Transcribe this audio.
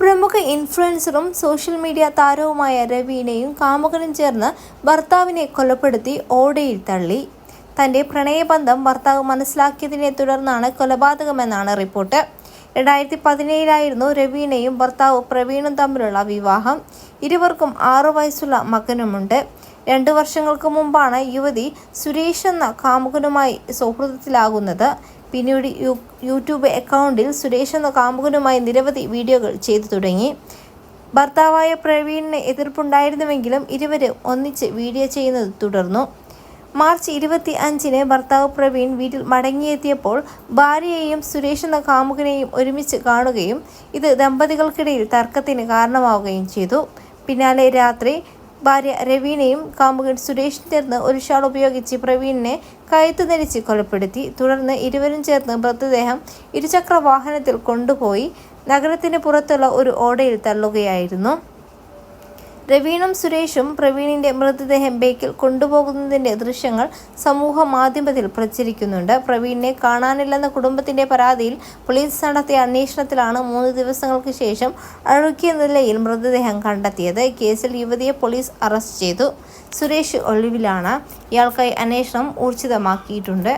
പ്രമുഖ ഇൻഫ്ലുവൻസറും social media താരവുമായ രവീനയും കാമുകനും ചേർന്ന് ഭർത്താവിനെ കൊലപ്പെടുത്തി ഓടയിൽ തള്ളി. തന്റെ പ്രണയബന്ധം ഭർത്താവ് മനസ്സിലാക്കിയതിനെ തുടർന്നാണ് കൊലപാതകമെന്നാണ് റിപ്പോർട്ട്. രണ്ടായിരത്തി പതിനേഴിലായിരുന്നു രവീനയും ഭർത്താവ് പ്രവീണും തമ്മിലുള്ള വിവാഹം. ഇരുവർക്കും ആറു വയസ്സുള്ള മകനുമുണ്ട്. രണ്ടു വർഷങ്ങൾക്ക് മുമ്പാണ് യുവതി സുരേഷ് എന്ന കാമുകനുമായി സൗഹൃദത്തിലാകുന്നത്. പിന്നീട് യൂട്യൂബ് അക്കൗണ്ടിൽ സുരേഷ് എന്ന കാമുകനുമായി നിരവധി വീഡിയോകൾ ചെയ്തു തുടങ്ങി. ഭർത്താവായ പ്രവീണിന് എതിർപ്പുണ്ടായിരുന്നുവെങ്കിലും ഇരുവരും ഒന്നിച്ച് വീഡിയോ ചെയ്യുന്നത് തുടർന്നു. മാർച്ച് ഇരുപത്തി അഞ്ചിന് ഭർത്താവ് പ്രവീൺ വീട്ടിൽ മടങ്ങിയെത്തിയപ്പോൾ ഭാര്യയെയും സുരേഷ് എന്ന കാമുകനെയും ഒരുമിച്ച് കാണുകയും ഇത് ദമ്പതികൾക്കിടയിൽ തർക്കത്തിന് കാരണമാവുകയും ചെയ്തു. പിന്നാലെ രാത്രി ഭാര്യ രവീണയും കാമുകൻ സുരേഷ് ചേർന്ന് ഒരു ഷാൾ ഉപയോഗിച്ച് പ്രവീണിനെ കയത്ത് ധരിച്ച് കൊലപ്പെടുത്തി. തുടർന്ന് ഇരുവരും ചേർന്ന് മൃതദേഹം ഇരുചക്ര വാഹനത്തിൽ കൊണ്ടുപോയി നഗരത്തിന് പുറത്തുള്ള ഒരു ഓടയിൽ തള്ളുകയായിരുന്നു. രവീണും സുരേഷും പ്രവീണിന്റെ മൃതദേഹം ബേക്കിൽ കൊണ്ടുപോകുന്നതിന്റെ ദൃശ്യങ്ങൾ സമൂഹ മാധ്യമത്തിൽ പ്രചരിക്കുന്നുണ്ട്. പ്രവീണിനെ കാണാനില്ലെന്ന കുടുംബത്തിന്റെ പരാതിയിൽ പോലീസ് നടത്തിയ അന്വേഷണത്തിലാണ് മൂന്ന് ദിവസങ്ങൾക്ക് ശേഷം അഴുകിയ നിലയിൽ മൃതദേഹം കണ്ടെത്തിയത്. കേസിൽ യുവതിയെ പോലീസ് അറസ്റ്റ് ചെയ്തു. സുരേഷ് ഒളിവിലാണ്. ഇയാൾക്കായി അന്വേഷണം ഊർജിതമാക്കിയിട്ടുണ്ട്.